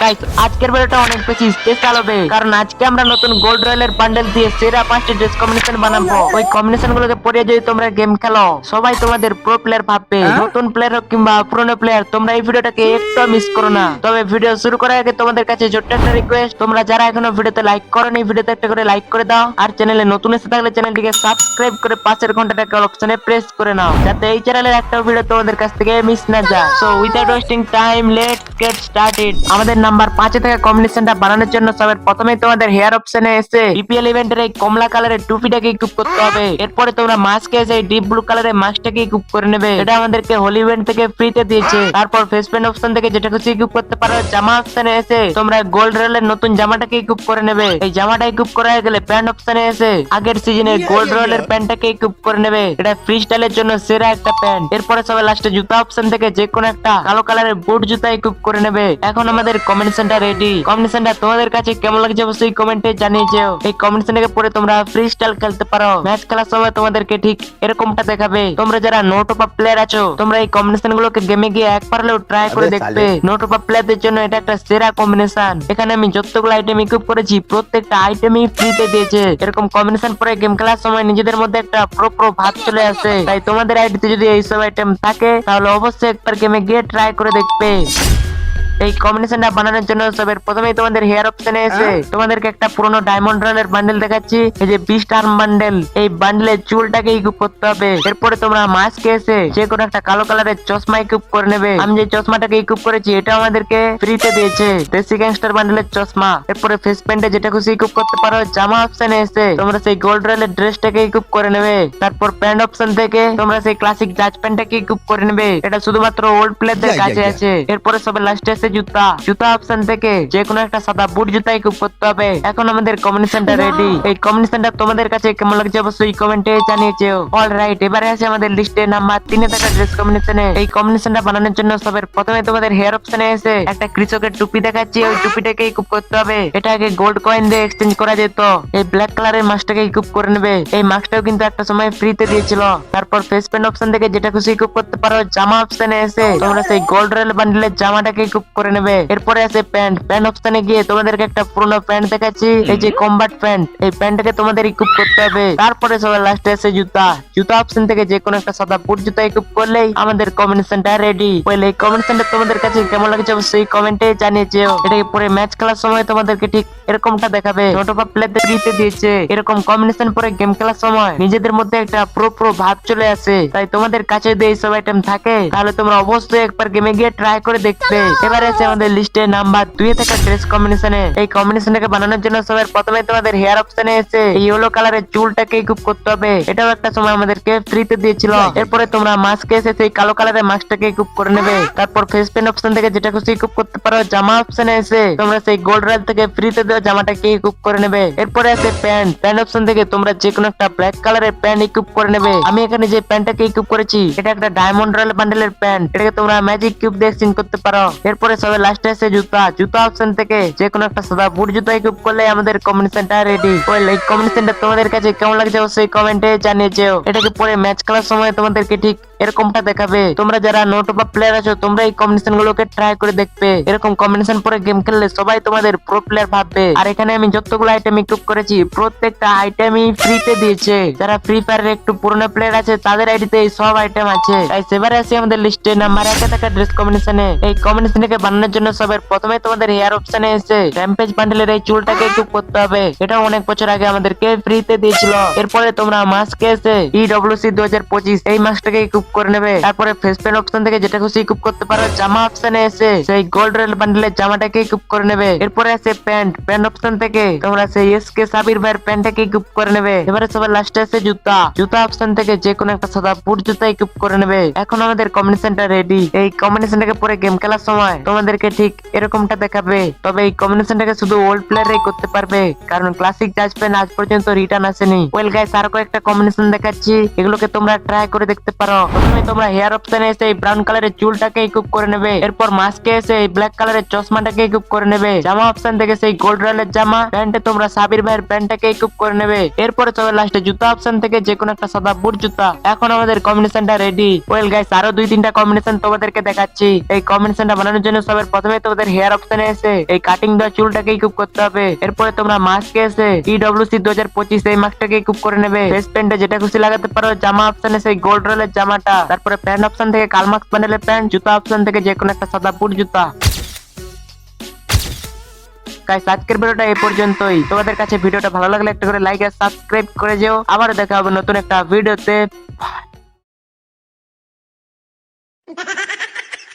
Guys আজকের ভিডিওটা অনেক বেশি স্পেশাল হবে। কারণ আজকে আমরা নতুন গোল্ড রয়্যালের বান্ডেল দিয়ে সেরা পাঁচটি ড্রেস কম্বিনেশন বানাবো। ওই কম্বিনেশন গুলোকে পরে যদি তোমরা গেম খেলো সবাই তোমাদের প্রো প্লেয়ার ভাববে। নতুন প্লেয়ার হোক কিংবা পুরনো প্লেয়ার তোমরা এই ভিডিওটাকে একটু মিস করো না। তবে ভিডিও শুরু করার আগে তোমাদের কাছে ছোট্ট একটা রিকোয়েস্ট তোমরা যারা এখনও ভিডিওতে লাইক করো করোনি ভিডিওতে একটা করে লাইক করে দাও। আর চ্যানেলে নতুন এসে থাকলে চ্যানেলটিকে সাবস্ক্রাইব করে পাশের ঘন্টাটাকে অপশনে প্রেস করে নাও। যাতে এই চ্যানেলের একটা ভিডিও তোমাদের কাছ থেকে মিস না যায়। So without wasting time let's get started আমাদের নাম্বার পাঁচে থাকা কম্বিনেশনটা বানানোর জন্য সবার প্রথমে তোমাদের হেয়ার অপশনে এসে বিপিএল ইভেন্টের এই কমলা কালারের টুপিটাকে ইকুপ করতে হবে। এরপরে তোমরা মাস্কে এসে ডিপ ব্লু কালারের মাস্কটাকে ইকুপ করে নেবে। এটা আমাদেরকে হোলি ইভেন্ট থেকে ফ্রিতে দিয়েছে। তারপর ফেস পেন্ট অপশন থেকে যেটা খুশি ইকুপ করতে পারো জামা অপশনে এসে তোমরা গোল্ড রেলের নতুন জামাটাকে ইকুপ করে নেবে। এই জামাটা ইকুপ করা হয়ে গেলে প্যান্ট অপশনে এসে আগের সিজনের গোল্ড রয়েলের প্যান্টটাকে ইকুপ করে নেবে। এটা ফ্রি স্টাইলের জন্য সেরা একটা প্যান্ট এরপরে সবাই লাস্টে জুতা অপশন থেকে যে কোনো একটা কালো কালারের বুট জুতা ইকুপ করে নেবে। এখন আমাদের কম্বিনেশনটা রেডি কম্বিনেশনটা তোমাদের কাছে কেমন লাগছে অবশ্যই কমেন্টে জানিয়ে যেও এই কম্বিনেশনটাকে পরে তোমরা ফ্রি স্টাইল খেলতে পারো। ম্যাচ খেলার সময় তোমাদেরকে ঠিক এরকমটা দেখাবে। তোমরা যারা নো টপ আপ প্লেয়ার আছো তোমরা এই কম্বিনেশন গুলোকে গেমে গিয়ে একবার হলেও ট্রাই করে দেখবে। সালে। নো টপ আপ প্লেয়ারদের জন্য এটা একটা সেরা কম্বিনেশন এখানে আমি যতগুলো আইটেম ইকুইপ করেছি প্রত্যেকটা আইটেমই ফ্রিতে দিয়েছে। এরকম কম্বিনেশন পরে গেম খেলার সময় নিজেদের মধ্যে একটা প্রো প্রো ভাব চলে আসে। তাই তোমাদের আইডিতে যদি এইসব আইটেম থাকে তাহলে অবশ্যই একবার গেমে গিয়ে ট্রাই করে দেখবে। এই কম্বিনেশনটা বানানোর জন্য সবের প্রথমেই তোমাদের হেয়ার অপশনে এসে তোমাদেরকে একটা পুরোনো ডায়মন্ড রয়্যালের বান্ডেল দেখাচ্ছি। এই যে বিস্ট আর্ম বান্ডেল এই বান্ডেলের চুলটাকে ইকুপ করতে হবে। এরপরে তোমরা মাস্কে এসে যে কোনো একটা কালো কালারের চশমা ইকুপ করে নেবে। আমি যে চশমাটাকে ইকুপ করেছি এটা আমাদেরকে ফ্রিতে দিয়েছে। দেশি গ্যাংস্টার বান্ডেলের চশমা। এরপরে ফেস প্যান্টে যেটা খুশি ইকুপ করতে পারো জামা অপশনে এসে তোমরা সেই গোল্ড রয়্যালের ড্রেসটাকে ইকুপ করে নেবে। তারপর প্যান্ট অপশন থেকে তোমরা সেই ক্লাসিক জাজ প্যান্টটাকে ইকুপ করে নেবে। এটা শুধুমাত্র ওল্ড প্লেয়ারদের কাছে আছে। এরপরে সবে লাস্টে এসে জুতা। জুতা অপশন থেকে যে কোনো একটা সাদা বুট জুতা ইকুপ করতে হবে। এখন আমাদের কম্বিনেশনটা রেডি এই কম্বিনেশনটা তোমাদের কাছে কেমন লাগছে অবশ্যই কমেন্টে জানিয়েছো। অল রাইট এবারে আছে আমাদের লিস্টে নাম্বার তিনে থাকা ড্রেস কম্বিনেশনে এই কম্বিনেশনটা বানানোর জন্য সবের প্রথমে তোমাদের হেয়ার অপশনে এসে একটা কৃষকের টুপি দেখাচ্ছি। ওই টুপিটাকে ইকুপ করতে হবে। এটা আগে গোল্ড কয়েন দিয়ে এক্সচেঞ্জ করা যেত। এই ব্ল্যাক কালারের মাস্কটাকে ইকুপ করে নেবে। এই মাস্কটাও কিন্তু একটা সময় ফ্রিতে দিয়েছিল। তারপর ফেস প্যান্ট অপশন থেকে যেটা খুশি ইকুপ করতে পারো জামা অপশনে এসে তোমরা সেই গোল্ড রয়েল বান্ডেলের জামাটাকে ইকুপ করে নেবে। এরপরে আছে প্যান্ট। প্যান্ট অপশনে গিয়ে তোমাদেরকে একটা পুরোনো প্যান্ট দেখাচ্ছি। এই যে কম্বাট প্যান্ট। এই প্যান্টটাকে তোমাদের ইকুপ করতে হবে। তারপরে সবাই লাস্টে আছে জুতা। জুতা অপশন থেকে যে কোনো একটা সাদা বুট জুতা ইকুপ করলেই আমাদের কম্বিনেশনটা রেডি বলে এই কম্বিনেশনটা তোমাদের কাছে কেমন লাগছে অবশ্যই কমেন্টে জানিয়ে জানিয়েছে। এটাকে পরে ম্যাচ খেলার সময় তোমাদেরকে ঠিক এরকমটা দেখাবে। নোটোপা প্লেয়ারদের ফ্রিতে দিয়েছে। এরকম কম্বিনেশন পরে গেম খেলার সময় নিজেদের মধ্যে একটা প্রো প্রো ভাব চলে আসে। তাই তোমাদের কাছে যদি এইসব আইটেম থাকে তাহলে তোমরা অবশ্যই একবার গেমে গিয়ে ট্রাই করে দেখবে। এবারে আছে আমাদের লিস্টে নাম্বার দুই থাকা ড্রেস কম্বিনেশনে এই কম্বিনেশনটাকে বানানোর জন্য সবার প্রথমে তোমাদের হেয়ার অপশনে এসে এই ইয়েলো কালারের চুলটাকে ইকুপ করতে হবে। এটাও একটা সময় আমাদেরকে ফ্রিতে দিয়েছিল। এরপরে তোমরা মাস্কে এসে সেই কালো কালারের মাস্কটাকে ইকুপ করে নেবে। তারপর ফেস পেন অপশন থেকে যেটা খুশি ইকুপ করতে পারো জামা অপশনে এসে তোমরা সেই গোল্ড রয়্যাল থেকে ফ্রিতে দেওয়া জামাটাকে ইকুপ করে নেবে। এরপরে আছে প্যান্ট প্যান্ট অপশন থেকে তোমরা যে কোনো একটা ব্ল্যাক কালারের প্যান্ট ইকুপ করে নেবে। আমি এখানে যে প্যান্টটাকে ইকুপ করেছি এটা একটা ডায়মন্ড রয়্যাল বান্ডেলের প্যান্ট এটাকে তোমরা ম্যাজিক কিউব দিয়ে এক্সচেঞ্জ করতে পারো। এরপরে সবে লাস্টে আছে জুতা জুতা অপশন থেকে যে কোনো একটা সাদা বুট জুতা ইকুপ করলে আমাদের কম্বিনেশনটা রেডি ওই এই সেন্টার তোমাদের কাছে কেমন লাগছে অবশ্যই কমেন্টে জানিয়েছো এটাকে পরে ম্যাচ খেলার সময় তোমাদেরকে ঠিক এরকমটা দেখাবে। তোমরা যারা নোট বা প্লেয়ার আছো, তোমরা এই কম্বিনেশন গুলোকে ট্রাই করে দেখবে। এরকম কম্বিনেশন পরে গেম খেললে সবাই তোমাদের প্রো প্লেয়ার ভাববে। আর এখানে আমি যতগুলো আইটেম ইকুপ করেছি, প্রত্যেকটা আইটেমই ফ্রিতে দিয়েছে। যারা ফ্রি ফায়ারের একটু পুরনো প্লেয়ার আছে, তাদের আইডিতে এই সব আইটেম আছে। তাই সেবারে আসি আমাদের লিস্টে নাম্বার একে থাকা ড্রেস কম্বিনেশনে এই কম্বিনেশনটাকে বানানোর জন্য সবার প্রথমে তোমাদের হেয়ার অপশনে এসে র্যাম্পেজ বান্ডেলের এই চুলটাকে ইকুপ করতে হবে। এটা অনেক বছর আগে আমাদেরকে ফ্রিতে দিয়েছিল। এরপরে তোমরা মাস্কে এসে ইডব্লিউসি দু হাজার পঁচিশ, এই মাসটাকে ইকুপ করে নেবে। তারপরে ফেস পেন অপশন থেকে যেটা খুশি ইকুপ করতে পারো, জামা অপশনে এসে সেই গোল্ড রেল বান্ডেলের জামাটাকে ইকুপ করে নেবে। এরপরে আছে প্যান্ট প্যান্ট অপশন থেকে তোমরা সেই এস কে সাবির ভাইয়ের প্যান্টটাকে ইকুপ করে নেবে। এবারে সবার লাস্টে আছে জুতা। জুতা অপশন থেকে যে কোনো একটা সাদা বুট জুতা ইকুপ করে নেবে। এখন আমাদের কম্বিনেশনটা রেডি এই কম্বিনেশনটাকে পরে গেম খেলার সময় তোমাদেরকে ঠিক এরকমটা দেখাবে। তবে এই কম্বিনেশনটাকে শুধু ওল্ড প্লেয়ারই করতে পারবে। কারণ ক্লাসিক জাজ পেন আজ পর্যন্ত রিটার্ন আসেনি। ওয়েল গাইস আর কয়েকটা কম্বিনেশন দেখাচ্ছি। এগুলোকে তোমরা ট্রাই করে দেখতে পারো। প্রথমে তোমরা হেয়ার অপশনে এসে এই ব্রাউন কালারের চুলটাকে ইকুপ করে নেবে। এরপর মাস্কে এসে এই ব্ল্যাক কালারের চশমাটাকে ইকুপ করে নেবে। জামা অপশন থেকে সেই গোল্ড রয়্যালের জামা প্যান্টে তোমরা সাবির ভাইয়ের প্যান্টটাকে ইকুপ করে নেবে। এরপরে চলে লাস্টে জুতা অপশন থেকে যে কোনো একটা সাদা বুট জুতা। এখন আমাদের কম্বিনেশনটা রেডি ওয়েল গাইস আরও দুই তিনটা কম্বিনেশন তোমাদেরকে দেখাচ্ছি। এই কম্বিনেশনটা বানানোর জন্য সবের প্রথমে তোমাদের হেয়ার অপশনে এসে এই কাটিং দেওয়া চুলটাকে ইকুপ করতে হবে। এরপরে তোমরা মাস্কে এসে ইডব্লিউসি দু হাজার পঁচিশ এই মাস্কটাকে ইকুপ করে নেবে। ফেস প্যান্টে যেটা খুশি লাগাতে পারো, জামা অপশনে সেই গোল্ড রোলের জামাটা। একটা তারপরে প্যান্ট অপশন থেকে কালমাক্স প্যান্ডেলের প্যান্ট জুতা অপশন থেকে যে কোনো একটা সাদা বুট জুতা। গাইস আজকের ভিডিওটা এই পর্যন্তই। তোমাদের কাছে ভিডিওটা ভালো লাগলে একটা করে লাইক আর সাবস্ক্রাইব করে যেও। আবার দেখা হবে নতুন একটা ভিডিওতে।